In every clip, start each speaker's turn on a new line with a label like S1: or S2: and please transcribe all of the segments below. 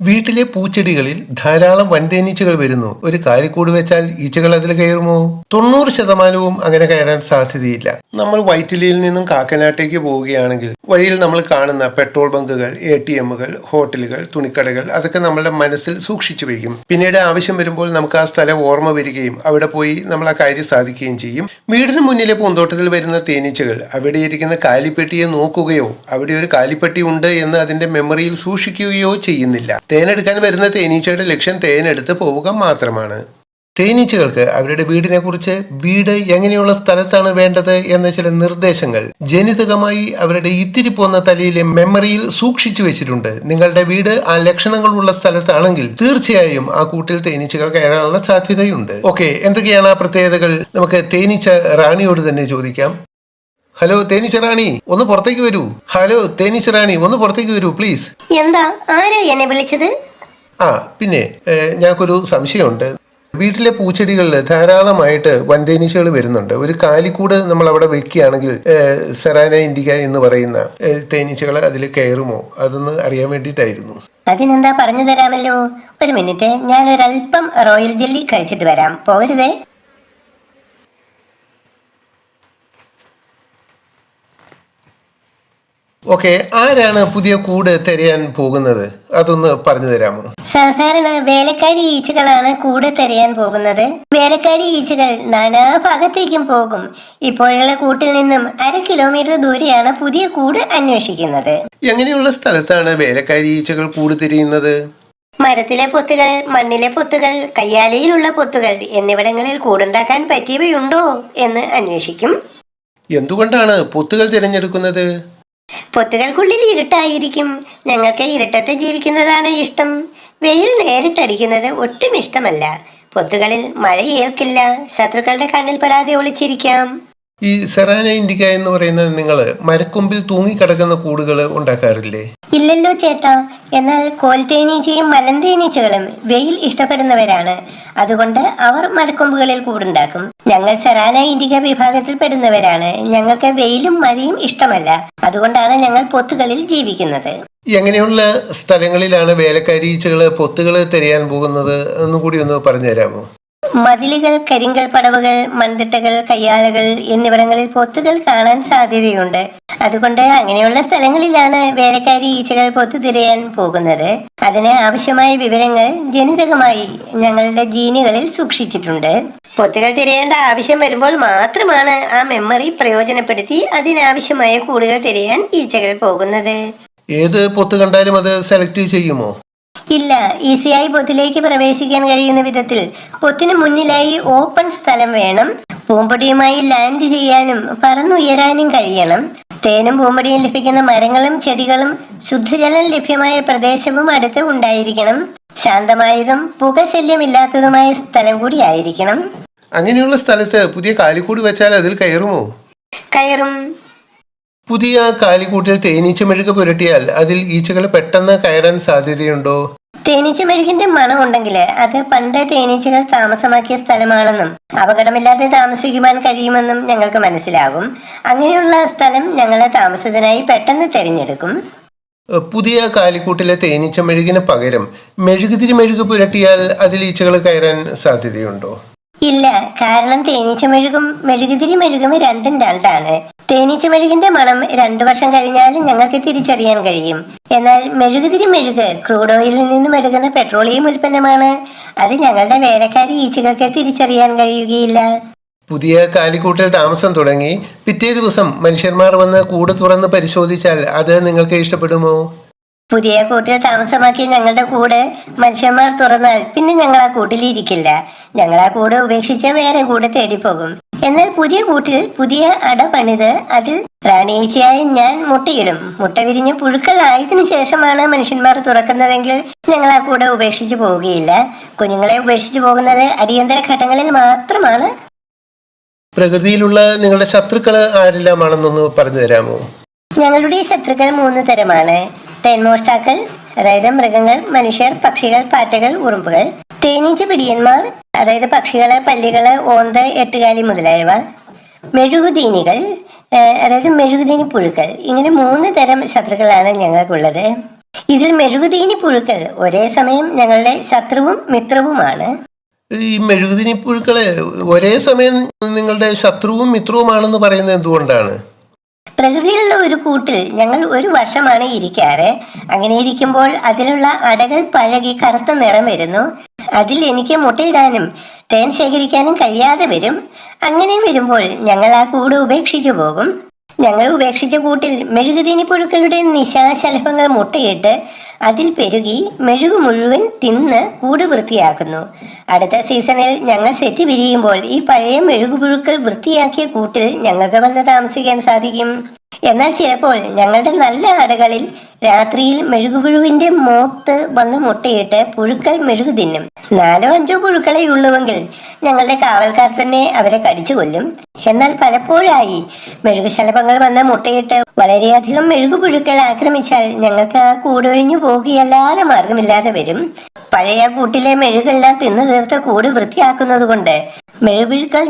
S1: വീട്ടിലെ പൂച്ചെടികളിൽ ധാരാളം വൻതേനീച്ചകൾ വരുന്നു. ഒരു കാലിക്കൂട് വെച്ചാൽ ഈച്ചകൾ അതിൽ കയറുമോ? തൊണ്ണൂറ് ശതമാനവും അങ്ങനെ കയറാൻ സാധ്യതയില്ല. നമ്മൾ വൈറ്റിലിയിൽ നിന്നും കാക്കനാട്ടേക്ക് പോവുകയാണെങ്കിൽ വഴിയിൽ നമ്മൾ കാണുന്ന പെട്രോൾ ബങ്കുകൾ എ ടി എമ്മുകൾ ഹോട്ടലുകൾ തുണിക്കടകൾ അതൊക്കെ നമ്മളുടെ മനസ്സിൽ സൂക്ഷിച്ചു വയ്ക്കും. പിന്നീട് ആവശ്യം വരുമ്പോൾ നമുക്ക് ആ സ്ഥലം ഓർമ്മ വരികയും അവിടെ പോയി നമ്മൾ ആ കാര്യം സാധിക്കുകയും ചെയ്യും. വീടിന് മുന്നിലെ പൂന്തോട്ടത്തിൽ വരുന്ന തേനീച്ചകൾ അവിടെ ഇരിക്കുന്ന കാലിപ്പെട്ടിയെ നോക്കുകയോ അവിടെ ഒരു കാലിപ്പെട്ടി ഉണ്ട് എന്ന് അതിന്റെ മെമ്മറിയിൽ സൂക്ഷിക്കുകയോ ചെയ്യുന്നില്ല. തേനെടുക്കാൻ വരുന്ന തേനീച്ചയുടെ ലക്ഷ്യം തേനെടുത്ത് പോവുക മാത്രമാണ്. തേനീച്ചകൾക്ക് അവരുടെ വീടിനെ കുറിച്ച് വീട് എങ്ങനെയുള്ള സ്ഥലത്താണ് വേണ്ടത് എന്ന ചില നിർദ്ദേശങ്ങൾ ജനിതകമായി അവരുടെ ഇത്തിരി പോന്ന തലയിലെ മെമ്മറിയിൽ സൂക്ഷിച്ചു വെച്ചിട്ടുണ്ട്. നിങ്ങളുടെ വീട് ആ ലക്ഷണങ്ങളുള്ള സ്ഥലത്താണെങ്കിൽ തീർച്ചയായും ആ കൂട്ടിൽ തേനീച്ചകൾ കയറാനുള്ള സാധ്യതയുണ്ട്. ഓക്കെ എന്തൊക്കെയാണ് ആ പ്രത്യേകതകൾ? നമുക്ക് തേനീച്ച റാണിയോട് തന്നെ ചോദിക്കാം. ഹലോ തേനീച്ച റാണി ഒന്ന് പുറത്തേക്ക് വരൂ. ഹലോ തേനീച്ച റാണി ഒന്ന് പുറത്തേക്ക് വരൂ പ്ലീസ്
S2: എന്താ ആരാ എന്നെ വിളിച്ചത്?
S1: ആ പിന്നെ ഞങ്ങൾക്കൊരു സംശയമുണ്ട്. വീട്ടിലെ പൂച്ചെടികളിൽ ധാരാളമായിട്ട് വൻതേനീച്ചകൾ വരുന്നുണ്ട്. ഒരു കാലിക്കൂട് നമ്മൾ അവിടെ വെക്കുകയാണെങ്കിൽ സെറാന ഇൻഡിക എന്ന് പറയുന്ന തേനീച്ചകൾ അതിൽ കയറുമോ? അതൊന്ന് അറിയാൻ വേണ്ടിയിട്ടായിരുന്നു.
S2: അതിനെന്താ പറഞ്ഞു തരാമല്ലോ? ഒരു മിനിറ്റ് ഞാൻ ഒരല്പം റോയൽ ജെല്ലി കഴിച്ചിട്ട് വരാം. പോകരുതേ.
S1: ഓക്കെ ആരാണ് പുതിയ കൂട് തിരയാൻ പോകുന്നത്? അതൊന്ന് പറഞ്ഞു തരാമോ?
S2: സാധാരണ വേലക്കാരി ഈച്ചകളാണ് കൂട് തിരയാൻ പോകുന്നത്. വേലക്കാരി ഈച്ചകൾ നാനാ ഭാഗത്തേക്കും പോകും. ഇപ്പോഴുള്ള കൂട്ടിൽ നിന്നും അര കിലോമീറ്റർ ദൂരെയാണ് പുതിയ കൂട് അന്വേഷിക്കുന്നത്.
S1: എങ്ങനെയുള്ള സ്ഥലത്താണ് വേലക്കാരി ഈച്ചകൾ കൂട് തിരിയുന്നത്?
S2: മരത്തിലെ പൊത്തുകൾ മണ്ണിലെ പൊത്തുകൾ കയ്യാലയിലുള്ള പൊത്തുകൾ എന്നിവിടങ്ങളിൽ കൂടുണ്ടാക്കാൻ പറ്റിയവയുണ്ടോ എന്ന് അന്വേഷിക്കും.
S1: എന്തുകൊണ്ടാണ് പൊത്തുകൾ തിരഞ്ഞെടുക്കുന്നത്?
S2: പൊത്തുകൾക്കുള്ളിൽ ഇരുട്ടായിരിക്കും. ഞങ്ങൾക്ക് ഇരുട്ടത്ത് ജീവിക്കുന്നതാണ് ഇഷ്ടം. വെയിൽ നേരിട്ടടിക്കുന്നത് ഒട്ടും ഇഷ്ടമല്ല. പൊത്തുകളിൽ മഴ ഏൽക്കില്ല ശത്രുക്കളുടെ കണ്ണിൽ പെടാതെ ഒളിച്ചിരിക്കാം.
S1: ഈ സെറാന ഇൻഡിക എന്ന് പറയുന്നത് നിങ്ങൾ മരക്കൊമ്പിൽ തൂങ്ങിക്കിടക്കുന്ന കൂടുകൾ ഉണ്ടാക്കാറില്ലേ?
S2: ഇല്ലല്ലോ ചേട്ടാ. എന്നാൽ കോൽത്തേനീച്ചയും മലന്തേനീച്ചകളും വെയിൽ ഇഷ്ടപ്പെടുന്നവരാണ്. അതുകൊണ്ട് അവർ മലക്കൊമ്പുകളിൽ കൂടുണ്ടാക്കും. ഞങ്ങൾ സെറാന ഇൻഡിക വിഭാഗത്തിൽ പെടുന്നവരാണ് ഞങ്ങൾക്ക് വെയിലും മഴയും ഇഷ്ടമല്ല. അതുകൊണ്ടാണ് ഞങ്ങൾ പൊത്തുകളിൽ ജീവിക്കുന്നത്.
S1: എങ്ങനെയുള്ള സ്ഥലങ്ങളിലാണ് വേലക്കാരീച്ചകൾ പൊത്തുകൾ തിരയാൻ പോകുന്നത്? ഒന്നും കൂടി ഒന്ന് പറഞ്ഞു തരാമോ
S2: മതിലുകൾ കരിങ്കൽ പടവുകൾ മൺതിട്ടകൾ കയ്യാലകൾ എന്നിവിടങ്ങളിൽ പൊത്തുകൾ കാണാൻ സാധ്യതയുണ്ട്. അതുകൊണ്ട് അങ്ങനെയുള്ള സ്ഥലങ്ങളിലാണ് വേലക്കാരി ഈച്ചകൾ പൊത്തു തിരയാൻ പോകുന്നത്. അതിന് ആവശ്യമായ വിവരങ്ങൾ ജനിതകമായി ഞങ്ങളുടെ ജീനുകളിൽ സൂക്ഷിച്ചിട്ടുണ്ട്. പൊത്തുകൾ തിരയേണ്ട ആവശ്യം വരുമ്പോൾ മാത്രമാണ് ആ മെമ്മറി പ്രയോജനപ്പെടുത്തി അതിനാവശ്യമായ കൂടുകൾ തിരയാൻ ഈച്ചകൾ പോകുന്നത്.
S1: ഏത് പൊത്ത് കണ്ടാലും അത് സെലക്ട് ചെയ്യുമോ?
S2: ഇല്ല. ഈസിയായി പൊത്തിലേക്ക് പ്രവേശിക്കാൻ കഴിയുന്ന വിധത്തിൽ പൊത്തിന് മുന്നിലായി ഓപ്പൺ സ്ഥലം വേണം. പൂമ്പൊടിയുമായി ലാൻഡ് ചെയ്യാനും പറന്നുയരാനും കഴിയണം. തേനും പൂമ്പടിയും ലഭിക്കുന്ന മരങ്ങളും ചെടികളും ശുദ്ധജലം ലഭ്യമായ പ്രദേശവും അടുത്ത് ഉണ്ടായിരിക്കണം. ശാന്തമായതും പുകശല്യമില്ലാത്തതുമായ സ്ഥലം കൂടി ആയിരിക്കണം.
S1: അങ്ങനെയുള്ള സ്ഥലത്ത് പുതിയ കാലിക്കൂട് വെച്ചാൽ അതിൽ കയറുമോ?
S2: കയറും.
S1: പുതിയ കാലിക്കൂട്ടിൽ തേനീച്ച മെഴുക് പുരട്ടിയാൽ അതിൽ ഈച്ചകൾ പെട്ടെന്ന് കയറാൻ സാധ്യതയുണ്ടോ?
S2: തേനീച്ച മെഴുകിന്റെ മണം ഉണ്ടെങ്കിൽ അത് പണ്ട് തേനീച്ചകൾ താമസമാക്കിയ സ്ഥലമാണെന്നും അപകടമില്ലാതെ താമസിക്കുവാൻ കഴിയുമെന്നും ഞങ്ങൾക്ക് മനസ്സിലാകും. അങ്ങനെയുള്ള സ്ഥലം ഞങ്ങൾ താമസത്തിനായി പെട്ടെന്ന് തിരഞ്ഞെടുക്കും.
S1: പുതിയ കാലിക്കൂട്ടിലെ തേനീച്ച മെഴുകിന് പകരം മെഴുകുതിരി മെഴുക് പുരട്ടിയാൽ അതിൽ ഈച്ചകൾ കയറാൻ സാധ്യതയുണ്ടോ?
S2: ഇല്ല കാരണം തേനീച്ച മെഴുകും മെഴുകുതിരി മെഴുകും രണ്ടും രണ്ടാണ്. തേനീച്ച മെഴുകിന്റെ മണം രണ്ടു വർഷം കഴിഞ്ഞാലും ഞങ്ങൾക്ക് തിരിച്ചറിയാൻ കഴിയും. എന്നാൽ മെഴുകുതിരി മെഴുക് ക്രൂഡ് ഓയിലിൽ നിന്നും എടുക്കുന്ന പെട്രോളിയം ഉൽപ്പന്നമാണ്. അത് ഞങ്ങളുടെ വേലക്കാരി ഈച്ചകൾക്ക് തിരിച്ചറിയാൻ കഴിയുകയില്ല.
S1: പുതിയ കാലിക്കൂട്ടിൽ താമസം തുടങ്ങി പിറ്റേ ദിവസം മനുഷ്യന്മാർ വന്ന് കൂട് തുറന്ന് പരിശോധിച്ചാൽ അത് നിങ്ങൾക്ക് ഇഷ്ടപ്പെടുമോ?
S2: പുതിയ കൂട്ടിൽ താമസമാക്കിയ ഞങ്ങളുടെ കൂട് മനുഷ്യന്മാർ തുറന്നാൽ പിന്നെ ഞങ്ങൾ ആ കൂട്ടിലിരിക്കില്ല. ഞങ്ങൾ ആ കൂട് ഉപേക്ഷിച്ച് വേറെ കൂട് തേടിപ്പോകും. എന്നാൽ പുതിയ കൂട്ടിൽ പുതിയ അട പണിത് അതിൽ റാണിയേച്ചിയായ ഞാൻ മുട്ടയിടും. മുട്ട വിരിഞ്ഞ് പുഴുക്കൾ ആയതിനു ശേഷമാണ് മനുഷ്യന്മാർ തുറക്കുന്നതെങ്കിൽ ഞങ്ങൾ ആ കൂടെ ഉപേക്ഷിച്ചു പോവുകയില്ല. കുഞ്ഞുങ്ങളെ ഉപേക്ഷിച്ചു പോകുന്നത് അടിയന്തര ഘട്ടങ്ങളിൽ മാത്രമാണ്.
S1: പ്രകൃതിയിലുള്ള നിങ്ങളുടെ ശത്രുക്കൾ ആരെല്ലാമാണെന്നൊന്ന് പറഞ്ഞു തരാമോ?
S2: ഞങ്ങളുടെ ശത്രുക്കൾ മൂന്ന് തരമാണ്. തേൻമോഷ്ടാക്കൾ അതായത് മൃഗങ്ങൾ മനുഷ്യർ പക്ഷികൾ പാറ്റകൾ ഉറുമ്പുകൾ. തേനീച്ച പിടിയന്മാർ അതായത് പക്ഷികൾ പല്ലികൾ ഓന്ത് എട്ടുകാലി മുതലായവ. മെഴുകുതീനികൾ അതായത് മെഴുകുതീനി പുഴുക്കൾ. ഇങ്ങനെ മൂന്ന് തരം ശത്രുക്കളാണ് ഞങ്ങൾക്കുള്ളത്. ഇതിൽ മെഴുകുതീനി പുഴുക്കൾ ഒരേ സമയം ഞങ്ങളുടെ ശത്രുവും മിത്രവുമാണ്.
S1: ഈ മെഴുകുതിനി പുഴുക്കളെ ഒരേ സമയം നിങ്ങളുടെ ശത്രുവും മിത്രവുമാണെന്ന് പറയുന്നത് എന്തുകൊണ്ടാണ്?
S2: പ്രകൃതിയിലുള്ള ഒരു കൂട്ടിൽ ഞങ്ങൾ ഒരു വർഷമാണ് ഇരിക്കാറ്. അങ്ങനെ ഇരിക്കുമ്പോൾ അതിലുള്ള അടകൾ പഴകി കറുത്ത നിറം വരുന്നു. അതിൽ എനിക്ക് മുട്ടയിടാനും തേൻ ശേഖരിക്കാനും കഴിയാതെ വരും. അങ്ങനെ വരുമ്പോൾ ഞങ്ങൾ ആ കൂട് ഉപേക്ഷിച്ചു പോകും. ഞങ്ങൾ ഉപേക്ഷിച്ച കൂട്ടിൽ മെഴുകുതീനി പുഴുക്കളുടെ നിശാശലഭങ്ങൾ മുട്ടയിട്ട് അതിൽ പെരുകി മെഴുകു മുഴുവൻ തിന്ന് കൂട് വൃത്തിയാക്കുന്നു. അടുത്ത സീസണിൽ ഞങ്ങൾ സെറ്റ് പിരിയുമ്പോൾ ഈ പഴയ മെഴുകുപുഴുക്കൾ വൃത്തിയാക്കിയ കൂട്ടിൽ ഞങ്ങൾക്ക് വന്ന് താമസിക്കാൻ സാധിക്കും. എന്നാൽ ചിലപ്പോൾ ഞങ്ങളുടെ നല്ല ആടുകളിൽ രാത്രിയിൽ മെഴുകുപുഴുവിന്റെ മോത്ത് വന്ന് മുട്ടയിട്ട് പുഴുക്കൾ മെഴുകു തിന്നും. നാലോ അഞ്ചോ പുഴുക്കളെ ഉള്ളുവെങ്കിൽ ഞങ്ങളുടെ കാവൽക്കാർ തന്നെ അവരെ കടിച്ചു കൊല്ലും. എന്നാൽ പലപ്പോഴായി മെഴുകുശലഭങ്ങൾ വന്ന് മുട്ടയിട്ട് വളരെയധികം മെഴുകുപുഴുക്കൾ ആക്രമിച്ചാൽ ഞങ്ങൾക്ക് ആ കൂടൊഴിഞ്ഞു പോകുകയല്ലാതെ മാർഗമില്ലാതെ വരും. പഴയ കൂട്ടിലെ മെഴുകെല്ലാം തിന്നു തീർത്ത് കൂട് വൃത്തിയാക്കുന്നത് കൊണ്ട്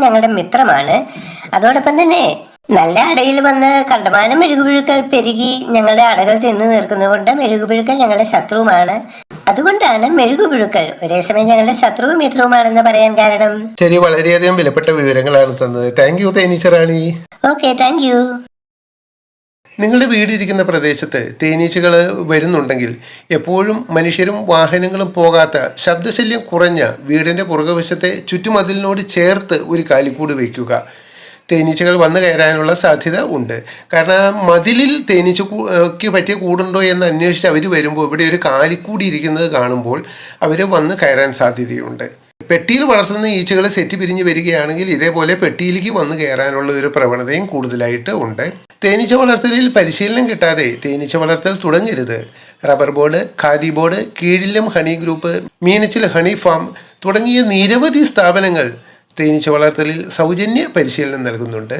S2: ഞങ്ങളുടെ മിത്രമാണ്. അതോടൊപ്പം തന്നെ നല്ല അടയിൽ വന്ന് കണ്ടമാനം മെഴുകുപുഴുക്കൾ പെരുകി ഞങ്ങളുടെ അടകൾ തിന്നു തീർക്കുന്നതുകൊണ്ട് മെഴുകുപുഴുക്കൾ ഞങ്ങളുടെ ശത്രുവുമാണ്. അതുകൊണ്ടാണ് മെഴുകുപുഴുക്കൾ ഒരേ സമയം ഞങ്ങളുടെ ശത്രുവും മിത്രവുമാണെന്ന് പറയാൻ കാരണം.
S1: ശരി വളരെയധികം വിലപ്പെട്ട വിവരങ്ങളാണ് തന്നത്. താങ്ക് യു തേനീച്ചറാണി.
S2: ഓക്കെ താങ്ക് യു
S1: നിങ്ങളുടെ വീടിരിക്കുന്ന പ്രദേശത്ത് തേനീച്ചകൾ വരുന്നുണ്ടെങ്കിൽ എപ്പോഴും മനുഷ്യരും വാഹനങ്ങളും പോകാത്ത ശബ്ദശല്യം കുറഞ്ഞ വീടിന്റെ പുറകുവശത്തെ ചുറ്റുമതിലിനോട് ചേർത്ത് ഒരു കാലിക്കൂട് വയ്ക്കുക. തേനീച്ചകൾ വന്നു കയറാനുള്ള സാധ്യത ഉണ്ട്. കാരണം മതിലിൽ തേനീച്ച ക്ക് പറ്റിയ കൂടുണ്ടോ എന്ന് അന്വേഷിച്ച് അവർ വരുമ്പോൾ ഇവിടെ ഒരു കാലിക്കൂടി ഇരിക്കുന്നത് കാണുമ്പോൾ അവർ വന്ന് കയറാൻ സാധ്യതയുണ്ട്. പെട്ടിയിൽ വളർത്തുന്ന ഈച്ചകൾ സെറ്റ് പിരിഞ്ഞ് വരികയാണെങ്കിൽ ഇതേപോലെ പെട്ടിയിലേക്ക് വന്ന് കയറാനുള്ള ഒരു പ്രവണതയും കൂടുതലായിട്ട് ഉണ്ട്. തേനീച്ച വളർത്തലിൽ പരിശീലനം കിട്ടാതെ തേനീച്ച വളർത്തൽ തുടങ്ങരുത്. റബ്ബർ ബോർഡ് ഖാദി ബോർഡ് കീഴിലും honey group Meenachil honey farm തുടങ്ങിയ നിരവധി സ്ഥാപനങ്ങൾ തേനീച്ച വളർത്തലിൽ സൗജന്യ പരിശീലനം നൽകുന്നുണ്ട്.